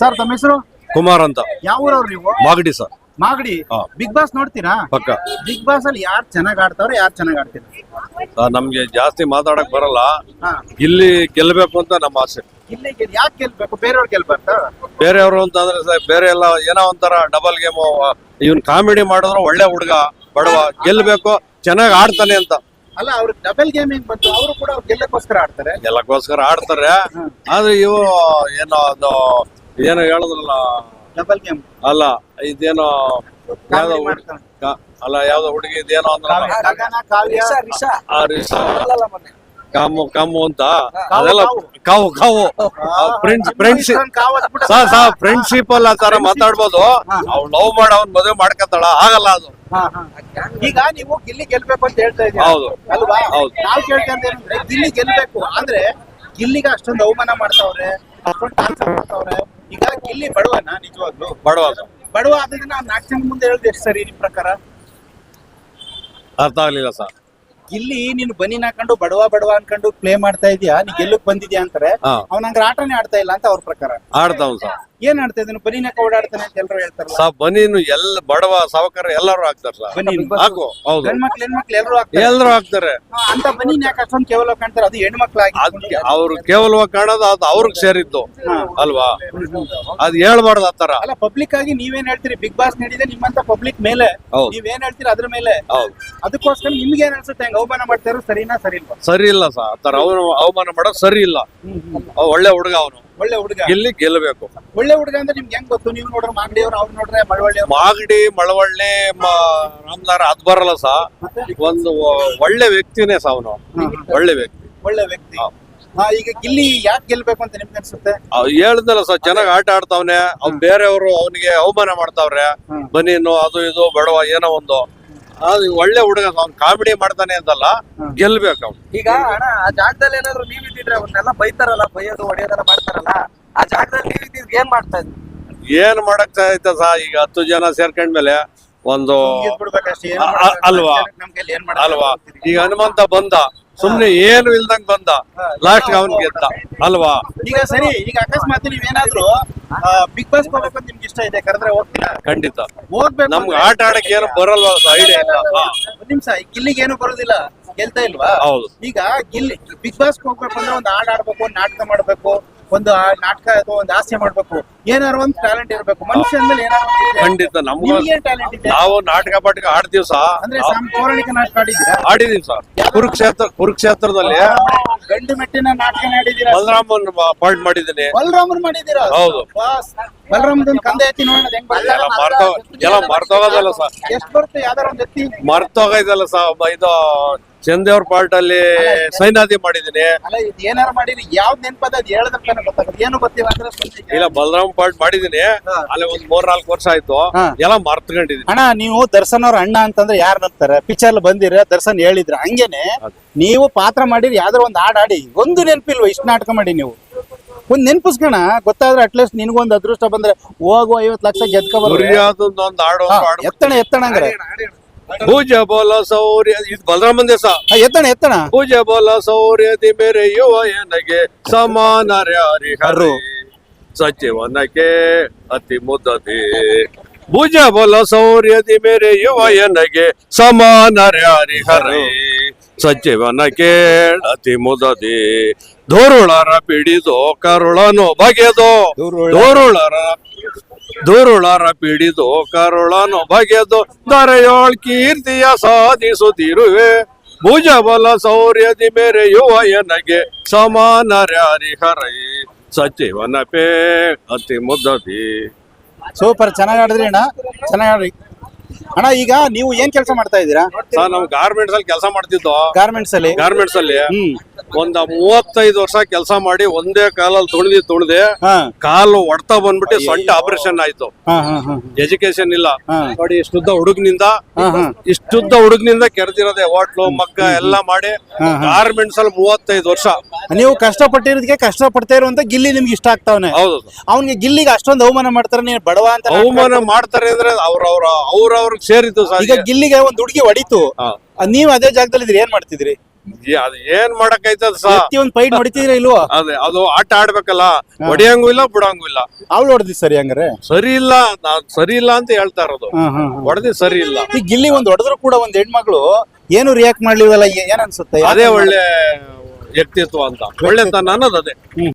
Sir ತಮ್ಮ ಹೆಸರು? ಕುಮಾರ್ ಅಂತ. ಯಾವ ಊರವ್ರು ನೀವು? ಮಾಗಡಿ ಸರ್. ಮಾಗಡಿ. ಹಾ. ಬಿಗ್ ಬಾಸ್ ನೋಡ್ತೀರಾ? ಪಕ್ಕ. ಬಿಗ್ ಬಾಸ್ ಅಲ್ಲಿ ಯಾರು ಚೆನ್ನಾಗ್ ಆಡ್ತಾವ್ರೆ ಯಾರು ಚೆನ್ನಾಗ್ ಆಡ್ತೀರಾ? ನಮ್ಗೆ ಜಾಸ್ತಿ ಮಾತಾಡಕ್ ಬರಲ್ಲ. ಹಾ. ಇಲ್ಲಿ ಗೆಲ್ಬೇಕು ಅಂತ ನಮ್ಮ ಆಸೆ. ಇಲ್ಲಿ ಯಾಕೆ ಗೆಲ್ಬೇಕು? ಬೇರೆಯವ್ರು ಗೆಲ್ಬಾರ್ದ? ಬೇರೆಯವರು ಅಂತಂದ್ರೆ ಸರ್ ಬೇರೆ ಎಲ್ಲ ಏನೋ ಒಂಥರ ಡಬಲ್ ಗೇಮ್ ಇವನ್ ಕಾಮಿಡಿ ಮಾಡಿದ್ರೆ ಒಳ್ಳೆ ಹುಡುಗ ಬಡವ ಗೆಲ್ಬೇಕು ಚೆನ್ನಾಗಿ ಆಡ್ತಾನೆ ಅಂತ. ಅಲ್ಲ ಅವ್ರಿಗೆ ಡಬಲ್ ಗೇಮಿಂಗ್ ಬಂತು ಅವರು ಕೂಡ ಅವ್ರು ಗೆಲ್ಲಕ್ಕೋಸ್ಕರ ಆಡ್ತಾರೆ. ಎಲ್ಲಕ್ಕೋಸ್ಕರ ಆಡ್ತಾರೆ. ಆದ್ರೆ ಇವು ಏನೋ ಅದು ಏನೋ ಹೇಳಿದ್ರಲ್ಲ? ಡಬಲ್ ಗೇಮ್ ಅಲ್ಲ ಇದೇನೋ ಯಾವ್ದೋ ಕಾಮಿಡಿ ಕಾ- ಅಲ್ಲ ಯಾವ್ದೋ ಹುಡುಗಿ ಇದೇನೋ ಅಂದ್ರ ಕಾಮು ಕಾಮು ಅಂತ? ಅದೆಲ್ಲ ಕಾವು. ಕಾವು ಫ್ರೆಂಡ್ಸ್ ಫ್ರೆಂಡ್ಶಿಪ್ ಇಷ್ಟೊಂದ್ ಸಾ ಸಾ ಫ್ರೆಂಡ್ಶಿಪ್ ಅಲ್ಲಿ ಆ ತರ ಮಾತಾಡ್ಬೋದು. ಅವ್ ಲವ್ ಮಾಡಿ ಅವ್ನ್ ಮದುವೆ ಮಾಡ್ಕತ್ತಾಳ ಆಗಲ್ಲ ಅದು. ಈಗ ನೀವು ಗಿಲ್ಲಿ ಗೆಲ್ಬೇಕು ಅಂತ ಹೇಳ್ತಾ ಇದ್ದೀವಿ ಹೌದು. ಅಲ್ವಾ? ಹೌದು. ನಾವು ಕೇಳ್ತಾ ಗಿಲ್ಲಿ ಗೆಲ್ಬೇಕು. ಅಂದ್ರೆ ಗಿಲ್ಲಿಗೆ ಅಷ್ಟೊಂದು ಅವಮಾನ ಮಾಡ್ತಾವ್ರೆ. ಈಗ ಗಿಲ್ಲಿ ಬಡವನ ನಿಜವಾಗ್ಲು ಬಡವ. ಬಡವ ಆದ್ರೆ ನಾನು ನಾಲ್ಕು ಜನ ಮುಂದೆ ಹೇಳ್ದೆ ಎಷ್ಟು ಸರಿ ನಿಮ್ ಪ್ರಕಾರ ಅರ್ಥ ಆಗ್ಲಿಲ್ಲ ಸರ್ ಇಲ್ಲಿ ನೀನು ಬನಿನ್ ಹಾಕೊಂಡು ಬಡವ ಬಡವ ಅನ್ಕೊಂಡು ಪ್ಲೇ ಮಾಡ್ತಾ ಇದೀಯಾ? ನೀ ಗೆಲ್ಲಕ್ ಬಂದಿದ್ಯಾ ಅಂತಾರೆ? ಹಾ. ಅವ್ನ ಆಟನೇ ಆಡ್ತಾ ಇಲ್ಲ ಅಂತ ಅವ್ರ ಪ್ರಕಾರ. ಆಡ್ತಾವ್ ಸರ್ ಏನ್ ಆಡ್ತಾ ಇದ್ದಾನೆ? ಬನ್ನಿನಾಕ ಓಡಾಡ್ತಾನೆ ಅಂತ ಎಲ್ಲರೂ ಹೇಳ್ತಾರೆ ಸಾ ಬನೀನು ಎಲ್ಲ ಬಡವ ಸಾವಕಾರ ಎಲ್ಲರೂ ಹಾಕ್ತಾರ ಸರ್ ಬನ್ನಿ. ಹಾಕು ಹೌದು. ಗಂಡ್ಮಕ್ಳು ಹೆಣ್ಮಕ್ಳು ಎಲ್ಲರೂ ಆಗ್ತಾರೆ ಎಲ್ಲರೂ ಹಾಕ್ತಾರೆ. ಅಂತ ಬನಿನ ಯಾಕೆ ಅಷ್ಟೊಂದು ಕೇವಲ ಕಾಣ್ತಾರೆ? ಅದು ಹೆಣ್ಮಕ್ಳಾಗಿ ಅದ್ಕೆ ಅವ್ರು ಕೇವಲವಾಗಿ ಕಾಣೋದು ಅದು ಅವ್ರಿಗೆ ಸೇರಿದ್ದು ಅಲ್ವಾ? ಅದ್ ಹೇಳ್ಬಾರ್ದು ಆತರ ತರ ಅಲ್ಲ ಪಬ್ಲಿಕ್ ಆಗಿ ನೀವೇನ್ ಹೇಳ್ತೀರಿ? ಬಿಗ್ ಬಾಸ್ ನಡೀದೆ ನಿಮ್ಮಂತ ಪಬ್ಲಿಕ್ ಮೇಲೆ. ಹೌದು. ನೀವೇನ್ ಹೇಳ್ತೀರಿ ಅದ್ರ ಮೇಲೆ? ಹೌದು. ಅದಕ್ಕೋಸ್ಕರ ನಿಮ್ಗೆ ಏನ್ ಅನ್ಸುತ್ತೆ? ಹಂಗ ಅವಮಾನ ಮಾಡ್ತಾರೋ ಸರಿನಾ ಸರಿ ಇಲ್ವಾ ಸರಿ ಇಲ್ಲ ಸರ್ ಆತರ ತರ ಅವನು ಅವಮಾನ ಮಾಡೋದು ಸರಿ ಇಲ್ಲ. ಅವ ಒಳ್ಳೆ ಹುಡುಗ ಅವನು. ಒಳ್ಳೆ ಹುಡುಗ. ಗೆಲ್ಲಿ ಗೆಲ್ಲಬೇಕು. ಒಳ್ಳೆ ಹುಡುಗ ಅಂದ್ರೆ ನಿಮ್ಗೆ ಹೆಂಗ್ ಗೊತ್ತು? ನೀವು ನೋಡ್ರೆ ಮಾಗಡಿಯವ್ರು ಅವ್ರು ನೋಡ್ರೆ ಮಳವಳ್ಳಿ ಮಾಗಡಿ ಮಳವಳ್ಳಿ ರಾಮದಾರ ಅದ್ ಬರಲ್ಲ ಸಾ. ಒಂದು ಒಳ್ಳೆ ವ್ಯಕ್ತಿನೇ ಸಾ ಅವನು. ಒಳ್ಳೆ ವ್ಯಕ್ತಿ. ಒಳ್ಳೆ ವ್ಯಕ್ತಿ. ಈಗ ಗಿಲ್ಲಿ ಯಾಕೆ ಗೆಲ್ಬೇಕು ಅಂತ ನಿಮ್ಗೆ ಅನ್ಸುತ್ತೆ? ಹೇಳ್ದಲ್ಲ ಸರ್ ಚೆನ್ನಾಗಿ ಆಟ ಆಡ್ತಾವ್ನೆ. ಅವ್ನ್ ಬೇರೆಯವರು ಅವನಿಗೆ ಅವಮಾನ ಮಾಡ್ತಾವ್ರೆ. ಬನೀನು ಅದು ಇದು ಬಡವ ಏನೋ ಒಂದು. ಅದು ಒಳ್ಳೆ ಹುಡುಗ ಅವ್ನ್ ಕಾಮಿಡಿ ಮಾಡ್ತಾನೆ ಅಂತಲ್ಲ ಗೆಲ್ಬೇಕು ಅವ್ನು. ಈಗ ಅಣ್ಣ ಆ ಜಾಗದಲ್ಲಿ ಏನಾದ್ರು ನೀವ್ ಇದ್ದಿದ್ರೆ ಅವ್ರನ್ನೆಲ್ಲ ಬೈತಾರಲ್ಲ ಬೈಯೋದು ಹೊಡೆಯೋದೆಲ್ಲ ಮಾಡ್ತಾರಲ್ಲ ಆ ಜಾಗದಲ್ಲಿ ನೀವ್ ಇದ್ದಿದ್ರೆ ಏನ್ ಮಾಡ್ತಾ ಇದ್ರಿ? ಏನ್ ಮಾಡಕ್ ಐತ ಸಾ ಈಗ ಹತ್ತು ಜನ ಸೇರ್ಕೊಂಡ್ಮೇಲೆ ಒಂದು ಅ- ಅಲ್ವಾ? ಅಲ್ವಾ? ಈಗ ಹನುಮಂತ ಬಂದ ಸುಮ್ನೆ ಏನು ಇಲ್ದಂಗ್ ಬಂದ ಲಾಸ್ಟ್ ಅವನ್ ಗೆದ್ದ ಅಲ್ವಾ? ಈಗ ಸರಿ ಈಗ ಅಕಸ್ಮಾತ್ ನೀವೇನಾದ್ರೂ ಬಿಗ್ ಬಾಸ್ ಹೋಗ್ಬೇಕು ನಿಮ್ಗೆ ಇಷ್ಟ ಇದೆ? ಕರೆದ್ರೆ ಹೋಗ್ತೀರಾ? ಖಂಡಿತ. ಹೋಗ್ಬೇಕು ನಮ್ಗೆ ಆಟ ಆಡಕ್ಕೆ ಏನು ಬರಲ್ವಾ ಐಡಿಯಾ ಇಲ್ಲ ಒಂದ್ ನಿಮಿಷ ಗಿಲ್ಲಿಗೆ ಏನು ಬರೋದಿಲ್ಲ? ಗೆಲ್ತಾ ಇಲ್ವಾ? ಹೌದು. ಈಗ ಗಿಲ್ಲಿ ಬಿಗ್ ಬಾಸ್ ಹೋಗ್ಬೇಕು ಅಂದ್ರೆ ಒಂದು ಹಾಡ್ ಆಡ್ಬೇಕು ನಾಟಕ ಮಾಡ್ಬೇಕು. ಒಂದು ನಾಟಕ ಅಥವಾ ಒಂದು ಹಾಸ್ಯ ಮಾಡ್ಬೇಕು. ಏನಾರು ಒಂದು ಟ್ಯಾಲೆಂಟ್ ಇರಬೇಕು. ಮನುಷ್ಯ ಅಂದ್ಮೇಲೆ ಏನಾರು ಖಂಡಿತ ನಮ್ಗೂ ಟ್ಯಾಲೆಂಟ್ ಇದೆ? ನಾವು ನಾಟಕ ಪಾಟಕ ಆಡ್ತೀವಿ ಸಹ ಅಂದ್ರೆ ಸಾಮ್ ಪೌರಾಣಿಕ ನಾಟಕ ಆಡಿದ್ದೀರಾ? ಆಡಿದೀವಿ ಸರ್ ಕುರುಕ್ಷೇತ್ರ ಕುರುಕ್ಷೇತ್ರದಲ್ಲಿ ಗಂಡು ಮೆಟ್ಟಿನ ನಾಟಕ ಆಡಿದ್ದೀರಾ? ಬಲರಾಮನ್ ಪಾಯಿಂಟ್ ಮಾಡಿದ್ದೀನಿ. ಬಲರಾಮನ್ ಮಾಡಿದ್ದೀರಾ? ಹೌದು. ಬಾಸ್ ಬಲರಾಮದೊಂದು ಕಂದೆ ಎತ್ತಿ ನೋಡೋಣ ಹೆಂಗ್ ಬರ್ತಾರೆ ಎಲ್ಲ ಮರ್ತೋ ಎಲ್ಲ ಮರ್ತೋಗೋದಲ್ಲ ಸರ್ ಎಷ್ಟು ಬರುತ್ತೆ? ಯಾವ್ದಾರ ಒಂದ್ ಎತ್ತಿ? ಸರ್ ಇದು ಚಂದೇವ್ರ ಪಾರ್ಟ್ ಅಲ್ಲಿ ಸೈನಾದಿ ಮಾಡಿದೀನಿ. ಅಲ್ಲ ಇದು ಏನಾರ ಮಾಡಿರಿ ಯಾವ್ದ್ ನೆನ್ಪದ ಅದ್ ಗೊತ್ತಾಗುತ್ತೆ. ಏನು ಗೊತ್ತಿಲ್ಲ ಅಂದ್ರೆ ಇಲ್ಲ ಬಲರಾಮ್ ಪಾರ್ಟ್ ಮಾಡಿದೀನಿ. ಅಲ್ಲಿ ಒಂದ್ ಮೂರ್ ನಾಲ್ಕು ವರ್ಷ ಆಯ್ತು. ಹಾ. ಎಲ್ಲ ಮರ್ತ್ಕೊಂಡಿದೀನಿ. ಅಣ್ಣ ನೀವು ದರ್ಶನ್ ಅವ್ರ ಅಣ್ಣ ಅಂತಂದ್ರೆ ಯಾರು ನಂಬ್ತಾರೆ? ಪಿಕ್ಚರ್ ಬಂದಿರ ದರ್ಶನ್ ಹೇಳಿದ್ರ. ಹಂಗೇನೆ ನೀವು ಪಾತ್ರ ಮಾಡಿರಿ ಯಾವ್ದಾರ ಒಂದ್ ಹಾಡ್ ಆಡಿ ಒಂದು ನೆನಪಿಲ್ವ ಇಷ್ಟು ನಾಟಕ ಮಾಡಿ ನೀವು? ಒಂದ್ ನೆನ್ಪಿಸ್ಕಣ. ಗೊತ್ತಾದ್ರೆ ಅಟ್ಲೀಸ್ಟ್ ನಿನ್ಗೊಂದ್ ಅದೃಷ್ಟ ಬಂದ್ರೆ ಹೋಗು ಐವತ್ ಲಕ್ಷ ಗೆದ್ಕೊಂಡ್ ಗುರಿಯಾದೊಂದು ಹಾಡು ಎತ್ತಣ ಎತ್ತಣ ಹಂಗಾರೆ. ಪೂಜೆ ಬೋಲ ಸೌರ್ಯ ಇದು ಬಲರಾಮನ್ ದೇಶ ಎತ್ತಣ ಎತ್ತಣ. ಪೂಜೆ ಬೋಲ ಸೌರ್ಯದಿ ಮೇರೆ ಯುವ ಎನಗೆ ಸಮಾನರ್ಯಾರಿಹರು ಸಚಿವನಕ್ಕೆ ಅತಿ ಮುದ್ದದಿ ಭುಜ ಬಲ ಸೌರ್ಯದಿ ಮೇರೆ ಯುವ ಎನಗೆ ಸಮಾನರ್ಯಾರಿಹರಿ ಸಚಿವನಕ್ಕೆ ಅತಿ ಮುದದಿ ಧೋರುಳರ ಪಿಡಿದೋ ಕರುಳನು ಬಗೆದೋ. ಧೋರುಳರ ಧೂರುಳರ ಪಿಡಿದು ಕರುಳನು ಬಗೆದು ದರೆಯೋಳ್ ಕೀರ್ತಿಯ ಸಾಧಿಸುತ್ತಿರುವೆ. ಭುಜ ಬಲ ಸೌರ್ಯದಿ ಮೇರೆ ಎನಗೆ ಸಮಾನರ್ಯಾರಿ ಹರೈ. ಸಚಿವನ ಪೇ ಅತಿ ಮುದ್ದತಿ ಸೂಪರ್ ಚೆನ್ನಾಗ್ ಆಡಿದ್ರಿ ಅಣ್ಣ. ಚೆನ್ನಾಗ್ ಆಡ್ರಿ. ಅಣ್ಣ ಈಗ ನೀವು ಏನ್ ಕೆಲಸ ಮಾಡ್ತಾ ಇದ್ದೀರಾ? ಸರ್ ನಾವು ಗಾರ್ಮೆಂಟ್ಸ್ ಅಲ್ಲಿ ಕೆಲಸ ಮಾಡ್ತಿದ್ದೋ? ಗಾರ್ಮೆಂಟ್ಸ್ ಅಲ್ಲಿ. ಗಾರ್ಮೆಂಟ್ಸ್ ಅಲ್ಲಿ. ಹ್ಮ್. ಒಂದ ಮೂವತ್ತೈದು ವರ್ಷ ಕೆಲಸ ಮಾಡಿ ಒಂದೇ ಕಾಲಲ್ಲಿ ತುಳಿದಿ ತುಳಿದೆ ಕಾಲು ಒಡ್ತಾ ಬಂದ್ಬಿಟ್ಟು ಸೊಂಟ ಆಪರೇಷನ್ ಆಯ್ತು. ಎಜುಕೇಶನ್ ಇಲ್ಲ. ನೋಡಿ ಇಷ್ಟುದ್ದ ಹುಡುಗನಿಂದ ಇಷ್ಟುದ್ದ ಹುಡುಗನಿಂದ ಕೆರೆದಿರೋದೆ ಹೋಟ್ಲು ಮಕ್ಕ ಎಲ್ಲ ಮಾಡಿ ಗಾರ್ಮೆಂಟ್ಸ್ ಅಲ್ಲಿ ಮೂವತ್ತೈದು ವರ್ಷ. ನೀವು ಕಷ್ಟಪಟ್ಟಿರೋದಕ್ಕೆ ಕಷ್ಟಪಡ್ತಾ ಇರುವಂತ ಗಿಲ್ಲಿ ನಿಮ್ಗೆ ಇಷ್ಟ ಆಗ್ತಾವನೆ. ಹೌದು. ಅವ್ನಿಗೆ ಗಿಲ್ಲಿಗೆ ಅಷ್ಟೊಂದು ಅವಮಾನ ಮಾಡ್ತಾರೆ ನೀನ್ ಬಡವ ಅಂತ ಅವಮಾನ ಮಾಡ್ತಾರೆ ಅಂದ್ರೆ ಅವ್ರವ್ರ ಅವ್ರವ್ರಿಗೆ ಸೇರಿದ್ದು ಸರ್ ಈಗ ಗಿಲ್ಲಿಗೆ ಒಂದ್ ಹುಡುಗಿ ಹೊಡಿತು. ನೀವ್ ಅದೇ ಜಾಗದಲ್ಲಿ ಇದ್ರಿ ಏನ್ ಮಾಡ್ತಿದ್ರಿ? ಅದ್ ಏನ್ ಮಾಡಕ್ ಸಾ? ಒಂದ್ ಫೈಟ್ ಹೊಡಿತಿದ್ರ ಇಲ್ವೋ? ಅದೇ ಅದು ಆಟ ಆಡ್ಬೇಕಲ್ಲ. ಹೊಡಿಯಂಗೂ ಇಲ್ಲ ಬಿಡಂಗೂ ಇಲ್ಲ. ಅವ್ಳು ಹೊಡೆದಿ ಸರಿ ಹಂಗಾರೆ? ಸರಿ ಇಲ್ಲ ನಾನ್ ಸರಿ ಇಲ್ಲ ಅಂತ ಹೇಳ್ತಾ ಇರೋದು. ಹಾ ಹಾ ಹಾ. ಹೊಡೆದಿ ಸರಿ ಇಲ್ಲ. ಈ ಗಿಲ್ಲಿ ಒಂದ್ ಹೊಡೆದ್ರು ಕೂಡ ಒಂದ್ ಹೆಣ್ಮಕ್ಳು ಏನು ರಿಯಾಕ್ಟ್ ಮಾಡ್ಲಿವಲ್ಲ ಏನ್ ಅನ್ಸುತ್ತೆ? ಅದೇ ಒಳ್ಳೆ ವ್ಯಕ್ತಿತ್ವ ಅಂತ. ಒಳ್ಳೆತನ ಅನ್ನೋದು ಅದೇ.